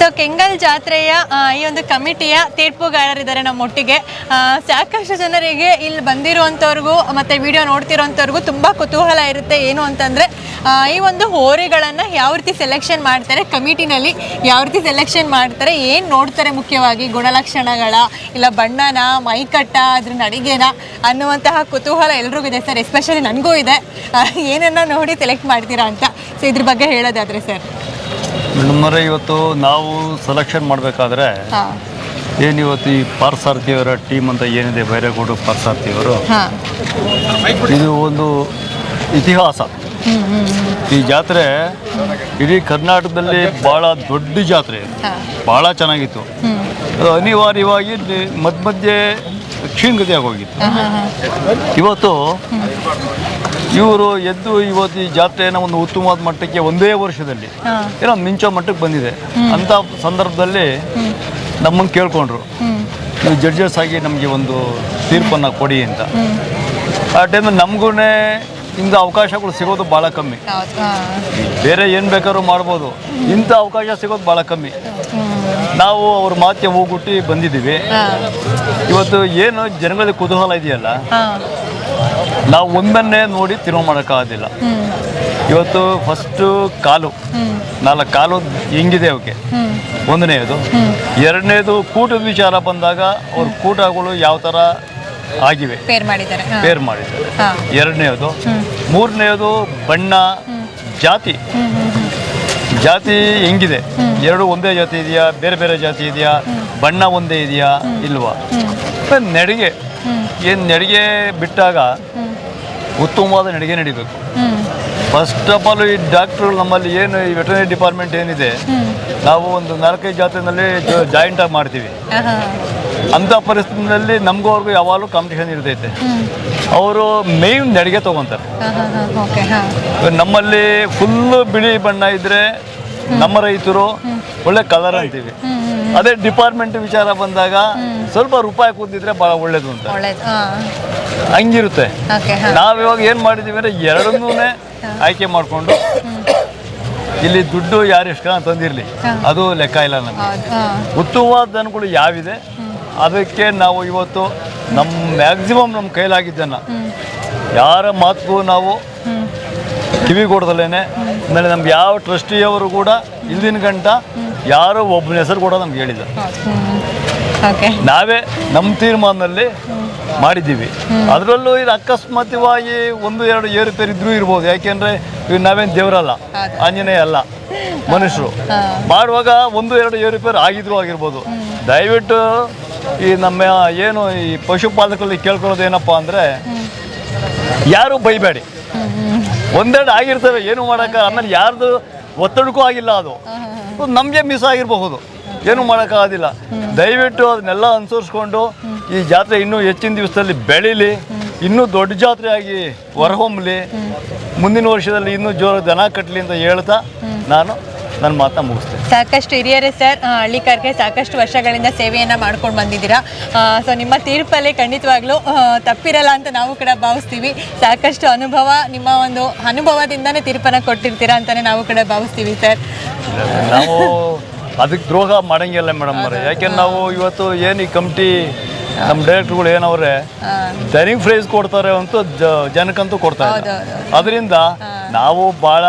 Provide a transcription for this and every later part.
So Kengal ಜಾತ್ರೆಯ ಈ ಒಂದು ಕಮಿಟಿಯ ತೀರ್ಪುಗಾರರಿದ್ದಾರೆ ನಮ್ಮ ಒಟ್ಟಿಗೆ ಸಾಕಷ್ಟು ಜನರಿಗೆ ಇಲ್ಲಿ ಬಂದಿರುವಂಥವ್ರಿಗೂ ಮತ್ತು ವಿಡಿಯೋ ನೋಡ್ತಿರೋಂಥವ್ರಿಗೂ ತುಂಬ ಕುತೂಹಲ ಇರುತ್ತೆ. ಏನು ಅಂತಂದರೆ ಈ ಒಂದು ಹೋರಿಗಳನ್ನು ಯಾವ ರೀತಿ ಸೆಲೆಕ್ಷನ್ ಮಾಡ್ತಾರೆ, ಕಮಿಟಿನಲ್ಲಿ ಯಾವ ರೀತಿ ಸೆಲೆಕ್ಷನ್ ಮಾಡ್ತಾರೆ, ಏನು ನೋಡ್ತಾರೆ ಮುಖ್ಯವಾಗಿ, ಗುಣಲಕ್ಷಣಗಳ, ಇಲ್ಲ ಬಣ್ಣನ, ಮೈಕಟ್ಟ, ಅದ್ರ ನಡಿಗೆನ ಅನ್ನುವಂತಹ ಕುತೂಹಲ ಎಲ್ರಿಗೂ ಇದೆ ಸರ್. ಎಸ್ಪೆಷಲಿ ನನಗೂ ಇದೆ. ಏನನ್ನ ನೋಡಿ ಸೆಲೆಕ್ಟ್ ಮಾಡ್ತೀರಾ ಅಂತ. ಸೊ ಇದ್ರ ಬಗ್ಗೆ ಹೇಳೋದಾದರೆ ಸರ್. ಮೇಡಮ್ನವರೇ ಇವತ್ತು ನಾವು ಸೆಲೆಕ್ಷನ್ ಮಾಡಬೇಕಾದ್ರೆ ಏನಿವತ್ತು ಏನು ಇವತ್ತು ಈ ಪಾರ್ಸಾರ್ಥಿಯವರ ಟೀಮ್ ಅಂತ ಏನಿದೆ? ಬೈರೇಗೌಡ ಪಾರ್ಸಾರ್ಥಿಯವರು. ಇದು ಒಂದು ಇತಿಹಾಸ. ಈ ಜಾತ್ರೆ ಇಡೀ ಕರ್ನಾಟಕದಲ್ಲಿ ಭಾಳ ದೊಡ್ಡ ಜಾತ್ರೆ. ಭಾಳ ಚೆನ್ನಾಗಿತ್ತು. ಅದು ಅನಿವಾರ್ಯವಾಗಿ ಮಧ್ಯ ಮಧ್ಯೆ ಕ್ಷೀಣಗತಿ ಹೋಗಿತ್ತು. ಇವತ್ತು ಇವರು ಎದ್ದು ಇವತ್ತು ಈ ಜಾತ್ರೆಯನ್ನು ಒಂದು ಉತ್ತಮವಾದ ಮಟ್ಟಕ್ಕೆ ಒಂದೇ ವರ್ಷದಲ್ಲಿ ಏನೋ ಮಿಂಚೋ ಮಟ್ಟಕ್ಕೆ ಬಂದಿದೆ. ಅಂತ ಸಂದರ್ಭದಲ್ಲಿ ನಮ್ಮನ್ನು ಕೇಳ್ಕೊಂಡ್ರು. ನೀವು ಜಡ್ಜಸ್ ಆಗಿ ನಮಗೆ ಒಂದು ತೀರ್ಪನ್ನು ಕೊಡಿ ಅಂತ. ಆ ಟೈಮಲ್ಲಿ ನಮಗೂ ಇಂಥ ಅವಕಾಶಗಳು ಸಿಗೋದು ಭಾಳ ಕಮ್ಮಿ. ಬೇರೆ ಏನು ಬೇಕಾದ್ರೂ ಮಾಡ್ಬೋದು. ಇಂಥ ಅವಕಾಶ ಸಿಗೋದು ಭಾಳ ಕಮ್ಮಿ. ನಾವು ಅವ್ರ ಮಾತ್ಯ ಹೋಗ್ಬಿಟ್ಟು ಬಂದಿದ್ದೀವಿ. ಇವತ್ತು ಏನು ಜನಗಳಲ್ಲಿ ಕುತೂಹಲ ಇದೆಯಲ್ಲ? ನಾವು ಒಂದನ್ನೇ ನೋಡಿ ತಿರುವು ಮಾಡೋಕ್ಕಾಗೋದಿಲ್ಲ. ಇವತ್ತು ಫಸ್ಟು ಕಾಲು. ನಾಲ್ಕು ಕಾಲು ಹೆಂಗಿದೆ ಅವಕ್ಕೆ? ಒಂದನೇದು ಎರಡನೇದು ಕೂಟದ ವಿಚಾರ ಬಂದಾಗ ಅವ್ರ ಕೂಟಗಳು ಯಾವ ಥರ ಆಗಿವೆ? ಪೇರ್ ಮಾಡಿದ್ದಾರೆ. ಪೇರ್ ಮಾಡಿದ್ದಾರೆ. ಎರಡನೇದು ಮೂರನೇದು ಬಣ್ಣ ಜಾತಿ. ಜಾತಿ ಹೆಂಗಿದೆ? ಎರಡು ಒಂದೇ ಜಾತಿ ಇದೆಯಾ? ಬೇರೆ ಬೇರೆ ಜಾತಿ ಇದೆಯಾ? ಬಣ್ಣ ಒಂದೇ ಇದೆಯಾ? ಇಲ್ವಾ? ನಡಿಗೆ ಏನು ನಡಿಗೆ ಬಿಟ್ಟಾಗ ಉತ್ತಮವಾದ ನಡಿಗೆ ನಡಿಬೇಕು. ಫಸ್ಟ್ ಆಫ್ ಆಲ್ ಈ ಡಾಕ್ಟ್ರುಗಳು ನಮ್ಮಲ್ಲಿ ಏನು ಈ ವೆಟರ್ನರಿ ಡಿಪಾರ್ಟ್ಮೆಂಟ್ ಏನಿದೆ ನಾವು ಒಂದು ನಾಲ್ಕೈದು ಜಾತಿನಲ್ಲಿ ಜಾಯಿಂಟ್ ಆಗಿ ಮಾಡ್ತೀವಿ. ಅಂಥ ಪರಿಸ್ಥಿತಿನಲ್ಲಿ ನಮಗೂ ಅವ್ರಿಗೂ ಯಾವಾಗಲೂ ಕಾಂಪಿಟೇಷನ್ ಇರ್ತೈತೆ. ಅವರು ಮೇನ್ ನಡಿಗೆ ತೊಗೊತಾರೆ. ನಮ್ಮಲ್ಲಿ ಫುಲ್ಲು ಬಿಳಿ ಬಣ್ಣ ಇದ್ದರೆ ನಮ್ಮ ರೈತರು ಒಳ್ಳೆ ಕಲರ್ ಅಂತೀವಿ. ಅದೇ ಡಿಪಾರ್ಟ್ಮೆಂಟ್ ವಿಚಾರ ಬಂದಾಗ ಸ್ವಲ್ಪ ರೂಪಾಯಿ ಕೂತಿದ್ರೆ ಬಹಳ ಒಳ್ಳೇದು ಅಂತ. ಹಂಗಿರುತ್ತೆ. ಇವಾಗ ನಾವಿವಾಗ ಏನು ಮಾಡಿದ್ದೀವಿ ಅಂದರೆ ಎರಡನ್ನೂ ಆಯ್ಕೆ ಮಾಡಿಕೊಂಡು ಇಲ್ಲಿ ದುಡ್ಡು ಯಾರು ಎಷ್ಟು ತಂದಿರಲಿ ಅದು ಲೆಕ್ಕ ಇಲ್ಲ ನಮಗೆ. ಉತ್ತಮವಾದ ದನಗಳು ಯಾವಿದೆ ಅದಕ್ಕೆ ನಾವು ಇವತ್ತು ನಮ್ಮ ಮ್ಯಾಕ್ಸಿಮಮ್ ನಮ್ಮ ಕೈಲಾಗಿದ್ದನ್ನು ಯಾರ ಮಾತಿಗೂ ನಾವು ಕಿವಿ ಕೊಡ್ದಲೇನೆ ಆಮೇಲೆ ನಮ್ಗೆ ಯಾವ ಟ್ರಸ್ಟಿಯವರು ಕೂಡ ಇಲ್ಲಿನ ಗಂಟ ಯಾರೋ ಒಬ್ಬನ ಹೆಸರು ಕೂಡ ನಮ್ಗೆ ಹೇಳಿಲ್ಲ. ಓಕೆ. ನಾವೇ ನಮ್ಮ ತೀರ್ಮಾನದಲ್ಲಿ ಮಾಡಿದ್ದೀವಿ. ಅದರಲ್ಲೂ ಇದು ಅಕಸ್ಮಾತ್ವಾಗಿ ಒಂದು ಎರಡು ಏರುಪೇರು ಇದ್ರೂ ಇರ್ಬೋದು. ಯಾಕೆಂದ್ರೆ ಇವ್ ನಾವೇನು ದೇವರಲ್ಲ ಆಂಜನೇಯ ಅಲ್ಲ ಮನುಷ್ಯರು. ಮಾಡುವಾಗ ಒಂದು ಎರಡು ಏರುಪೇರು ಆಗಿದ್ರು ಆಗಿರ್ಬೋದು. ದಯವಿಟ್ಟು ಈ ನಮ್ಮ ಏನು ಈ ಪಶುಪಾಲಕರಲ್ಲಿ ಕೇಳ್ಕೊಳ್ಳೋದು ಏನಪ್ಪ ಅಂದರೆ ಯಾರು ಬೈಬೇಡಿ. ಒಂದೆರಡು ಆಗಿರ್ತವೆ ಏನು ಮಾಡೋಕ್ಕ ಆಮೇಲೆ ಯಾರ್ದು ಒತ್ತಡಕ್ಕೂ ಆಗಿಲ್ಲ ಅದು. ನಮಗೆ ಮಿಸ್ ಆಗಿರಬಹುದು. ಏನು ಮಾಡೋಕ್ಕಾಗೋದಿಲ್ಲ ದಯವಿಟ್ಟು ಅದನ್ನೆಲ್ಲ ಅನುಸರಿಸ್ಕೊಂಡು ಈ ಜಾತ್ರೆ ಇನ್ನೂ ಹೆಚ್ಚಿನ ದಿವಸದಲ್ಲಿ ಬೆಳೀಲಿ ಇನ್ನೂ ದೊಡ್ಡ ಜಾತ್ರೆಯಾಗಿ ಹೊರಹೊಮ್ಮಲಿ ಮುಂದಿನ ವರ್ಷದಲ್ಲಿ ಇನ್ನೂ ಜೋರ ದನ ಕಟ್ಟಲಿ ಅಂತ ಹೇಳ್ತಾ ನಾನು ನನ್ನ ಮಾತನ್ನ ಮುಗಿಸ್ತೇನೆ ಸಾಕಷ್ಟು ಹಿರಿಯರೇ ಸರ್ ಹಳ್ಳಿ ಹಳ್ಳಿಕಾರ್ಗೆ ಸಾಕಷ್ಟು ವರ್ಷಗಳಿಂದ ಸೇವೆಯನ್ನು ಮಾಡ್ಕೊಂಡು ಬಂದಿದ್ದೀರಾ. ಸೊ ನಿಮ್ಮ ತೀರ್ಪಲ್ಲಿ ಖಂಡಿತವಾಗ್ಲೂ ತಪ್ಪಿರಲ್ಲ ಅಂತ ನಾವು ಕೂಡ ಭಾವಿಸ್ತೀವಿ. ಸಾಕಷ್ಟು ಅನುಭವ ನಿಮ್ಮ ಒಂದು ಅನುಭವದಿಂದನೇ ತೀರ್ಪನ್ನು ಕೊಟ್ಟಿರ್ತೀರಾ ಅಂತಲೇ ನಾವು ಕೂಡ ಭಾವಿಸ್ತೀವಿ ಸರ್. ನಾವು ಅದಕ್ಕೆ ದ್ರೋಹ ಮಾಡಂಗಿಲ್ಲ ಮೇಡಮ್ ಅವರೇ. ಯಾಕೆಂದ್ರೆ ನಾವು ಇವತ್ತು ಏನು ಈ ಕಮಿಟಿ ನಮ್ಮ ಡೈರೆಕ್ಟರ್ಗಳು ಏನವ್ರೆ ದನಿಂಗ್ ಪ್ರೈಸ್ ಕೊಡ್ತಾರೆ ಅಂತೂ ಜನಕ್ಕಂತೂ ಕೊಡ್ತಾರೆ ಅದರಿಂದ ನಾವು ಭಾಳ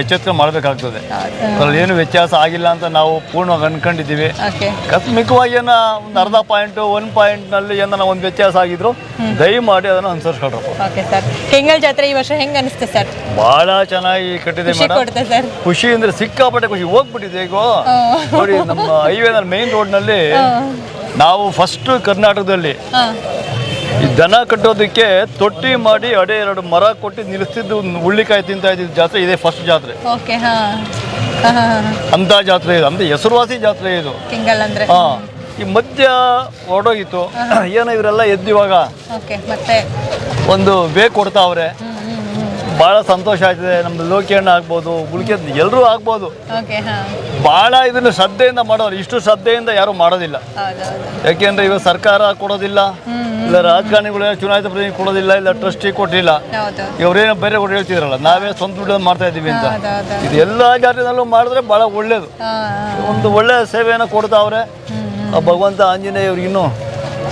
ಎಚ್ಚೆತ್ತ ಮಾಡಬೇಕಾಗ್ತದೆ. ಅದರಲ್ಲಿ ಏನು ವ್ಯತ್ಯಾಸ ಆಗಿಲ್ಲ ಅಂತ ನಾವು ಪೂರ್ಣವಾಗಿ ಅನ್ಕೊಂಡಿದ್ದೀವಿ. ಓಕೆ. ಆಕಸ್ಮಿಕವಾಗಿ ಏನೋ ಒಂದು ಅರ್ಧ ಪಾಯಿಂಟು ಪಾಯಿಂಟ್ ಪಾಯಿಂಟ್ನಲ್ಲಿ ಏನ ಒಂದು ವ್ಯತ್ಯಾಸ ಆಗಿದ್ರು ದಯಮಾಡಿ ಅದನ್ನು ಅನುಸರಿಸ್ಕೊಳ್ರಪ್ಪ ಓಕೆ ಸರ್. ಕೆಂಗಲ್ ಜಾತ್ರೆ ಈ ವರ್ಷ ಹೆಂಗೆ ಅನಿಸ್ತು ಸರ್? ಭಾಳ ಚೆನ್ನಾಗಿ ಕಟ್ಟಿದೆ ಖುಷಿ ಮೇಡಮ್ ಸರ್. ಖುಷಿ ಅಂದ್ರೆ ಸಿಕ್ಕಾಪಟ್ಟೆ ಖುಷಿ. ಹೋಗ್ಬಿಟ್ಟಿದೆ ಈಗ. ನೋಡಿ ನಮ್ಮ ಹೈವೇನಲ್ಲಿ ಮೇನ್ ರೋಡ್ನಲ್ಲಿ ನಾವು ಫಸ್ಟ್ ಕರ್ನಾಟಕದಲ್ಲಿ ದನ ಕಟ್ಟೋದಕ್ಕೆ ತೊಟ್ಟಿ ಮಾಡಿ ಅಡೆ ಎರಡು ಮರ ಕೊಟ್ಟು ನಿಲ್ಲಿಸಿದ್ದು ಹುಳ್ಳಿಕಾಯಿ ತಿಂತ ಇದ್ದಿದ್ದು ಜಾತ್ರೆ. ಇದೇ ಫಸ್ಟ್ ಜಾತ್ರೆ. ಅಂತ ಜಾತ್ರೆ ಇದು. ಅಂದ್ರೆ ಹೆಸರುವಾಸಿ ಜಾತ್ರೆ ಇದು. ಹಾ. ಈ ಮಧ್ಯ ಹೊರಡೋಗಿತ್ತು. ಏನೋ ಇವರೆಲ್ಲ ಎದ್ದಿವಾಗ ಒಂದು ವೇ ಕೊಡ್ತಾವ್ರೆ ಭಾಳ ಸಂತೋಷ ಆಯ್ತದೆ. ನಮ್ದು ಲೋಕಿಯಣ್ಣ ಆಗ್ಬೋದು ಗುಳಿಕೆ ಎಲ್ಲರೂ ಆಗ್ಬೋದು. ಭಾಳ ಇದನ್ನು ಶ್ರದ್ಧೆಯಿಂದ ಮಾಡೋರು. ಇಷ್ಟು ಶ್ರದ್ಧೆಯಿಂದ ಯಾರು ಮಾಡೋದಿಲ್ಲ. ಯಾಕೆಂದ್ರೆ ಇವಾಗ ಸರ್ಕಾರ ಕೊಡೋದಿಲ್ಲ ಇಲ್ಲ ರಾಜಕಾರಣಿಗಳು ಚುನಾಯಿತ ಪ್ರತಿನಿಧಿ ಕೊಡೋದಿಲ್ಲ ಇಲ್ಲ ಟ್ರಸ್ಟಿ ಕೊಟ್ಟಿಲ್ಲ. ಇವರೇನೋ ಬೇರೆ ಕೊಟ್ಟು ಹೇಳ್ತಿದ್ರಲ್ಲ ನಾವೇ ಸ್ವಂತ ದುಡ್ಡು ಮಾಡ್ತಾ ಇದೀವಿ ಅಂತ. ಇದು ಎಲ್ಲ ಜಾತಿನಲ್ಲೂ ಮಾಡಿದ್ರೆ ಭಾಳ ಒಳ್ಳೇದು. ಒಂದು ಒಳ್ಳೆ ಸೇವೆಯನ್ನು ಕೊಡ್ತಾವ್ರೆ. ಆ ಭಗವಂತ ಆಂಜನೇಯ ಇನ್ನು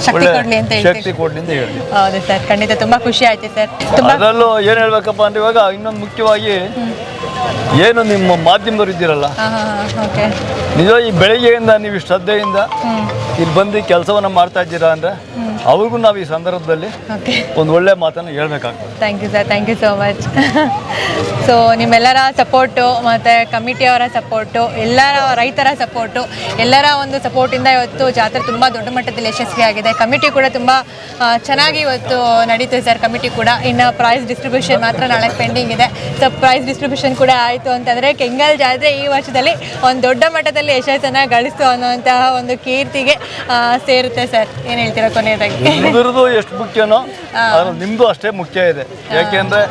ಶಕ್ತಿ ಕೊಡ್ಲಿ ಅಂತ ಹೌದು ಸರ್ ಖಂಡಿತ ತುಂಬಾ ಖುಷಿ ಆಯ್ತು ಸರ್. ಅದರಲ್ಲೂ ಏನು ಹೇಳ್ಬೇಕಪ್ಪ ಅಂದ್ರೆ ಇವಾಗ ಇನ್ನೊಂದು ಮುಖ್ಯವಾಗಿ ಏನು ನಿಮ್ಮ ಮಾಧ್ಯಮದವ್ರು ಇದ್ದೀರಲ್ಲ? ಈ ಬೆಳಿಗ್ಗೆಯಿಂದ ನೀವು ಶ್ರದ್ಧೆಯಿಂದ ಇಲ್ಲಿ ಬಂದು ಕೆಲಸವನ್ನು ಮಾಡ್ತಾ ಇದ್ದೀರಾ ಅಂದರೆ? ಅವ್ರಿಗೂ ನಾವು ಈ ಸಂದರ್ಭದಲ್ಲಿ ಓಕೆ ಒಂದು ಒಳ್ಳೆ ಮಾತನ್ನು ಹೇಳ್ಬೇಕಾಗ್ತದೆ. Thank you sir thank you so much so ನಿಮ್ಮೆಲ್ಲರ ಸಪೋರ್ಟು ಮತ್ತು ಕಮಿಟಿಯವರ ಸಪೋರ್ಟು ಎಲ್ಲರ ರೈತರ ಸಪೋರ್ಟು ಎಲ್ಲರ ಒಂದು ಸಪೋರ್ಟಿಂದ ಇವತ್ತು ಜಾತ್ರೆ ತುಂಬ ದೊಡ್ಡ ಮಟ್ಟದಲ್ಲಿ ಯಶಸ್ವಿಯಾಗಿದೆ ಕಮಿಟಿ ಕೂಡ ತುಂಬ ಆ, ಚೆನ್ನಾಗಿ ಇವತ್ತು ನಡೀತಿದೆ ಸರ್ ಕಮಿಟಿ ಕೂಡ ಇನ್ನು ಪ್ರೈಸ್ ಡಿಸ್ಟ್ರಿಬ್ಯೂಷನ್ ಮಾತ್ರ ನಾಳೆ ಪೆಂಡಿಂಗ್ ಇದೆ. ಸೊ ಪ್ರೈಸ್ ಡಿಸ್ಟ್ರಿಬ್ಯೂಷನ್ ಕೂಡ ಆಯಿತು ಅಂತಂದರೆ ಕೆಂಗಲ್ ಜಾತ್ರೆ ಈ ವರ್ಷದಲ್ಲಿ ಒಂದು ದೊಡ್ಡ ಮಟ್ಟದಲ್ಲಿ ಯಶಸ್ಸನ್ನು ಗಳಿಸು ಅನ್ನುವಂತಹ ಒಂದು ಕೀರ್ತಿಗೆ ಆ, ಸೇರುತ್ತೆ ಸರ್ ಏನು ಹೇಳ್ತೀರಾ ಕೊನೆಯದಾಗಿ? ನಿಮ್ದು ಎಷ್ಟು ಮುಖ್ಯನೋ ಅದ್ರ ನಿಮ್ಮದು ಅಷ್ಟೇ ಮುಖ್ಯ ಇದೆ. ಯಾಕೆಂದ್ರೆ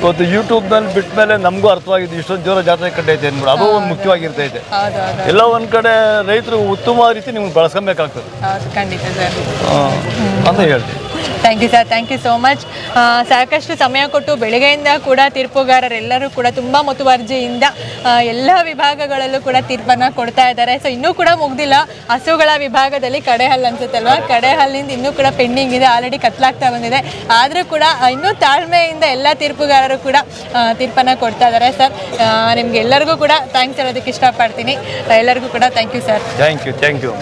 ಇವತ್ತು ಯೂಟ್ಯೂಬ್ನಲ್ಲಿ ಬಿಟ್ಟ ಮೇಲೆ ನಮಗೂ ಅರ್ಥವಾಗಿದೆ ಇಷ್ಟೊಂದು ಜೋರ ಜಾತ್ರೆ ಕಟ್ಟೈತೆ ಅಂದ್ಬಿಡು. ಅದು ಒಂದು ಮುಖ್ಯವಾಗಿರ್ತೈತೆ. ಎಲ್ಲ ಒಂದ್ ಕಡೆ ರೈತರು ಉತ್ತಮ ರೀತಿ ನಿಮ್ಗೆ ಬಳಸ್ಕೊಬೇಕಾಗ್ತದೆ. ಅಂತ ಹೇಳ್ತೀನಿ. Thank you sir thank you so much ಸಾಕಷ್ಟು ಸಮಯ ಕೊಟ್ಟು ಬೆಳಗ್ಗೆಯಿಂದ ಕೂಡ ತೀರ್ಪುಗಾರರೆಲ್ಲರೂ ಕೂಡ ತುಂಬ ಮುತುವರ್ಜಿಯಿಂದ ಎಲ್ಲ ವಿಭಾಗಗಳಲ್ಲೂ ಕೂಡ ತೀರ್ಪನ್ನು ಕೊಡ್ತಾ ಇದ್ದಾರೆ. ಸೊ ಇನ್ನೂ ಕೂಡ ಮುಗ್ದಿಲ್ಲ. ಹಸುಗಳ ವಿಭಾಗದಲ್ಲಿ ಕಡೆಹಲ್ಲು ಅನ್ಸುತ್ತಲ್ವಾ? ಕಡೆಹಲ್ಲಿಂದ ಇನ್ನೂ ಕೂಡ ಪೆಂಡಿಂಗ್ ಇದೆ. ಆಲ್ರೆಡಿ ಕತ್ಲಾಗ್ತಾ ಬಂದಿದೆ. ಆದರೂ ಕೂಡ ಇನ್ನೂ ತಾಳ್ಮೆಯಿಂದ ಎಲ್ಲ ತೀರ್ಪುಗಾರರು ಕೂಡ ತೀರ್ಪನ್ನು ಕೊಡ್ತಾ ಇದ್ದಾರೆ ಸರ್ ನಿಮ್ಗೆ ಎಲ್ಲರಿಗೂ ಕೂಡ ಥ್ಯಾಂಕ್ಸ್ ಹೇಳೋದಕ್ಕೆ ಇಷ್ಟಪಡ್ತೀನಿ. ಎಲ್ಲರಿಗೂ ಕೂಡ thank you sir thank you thank you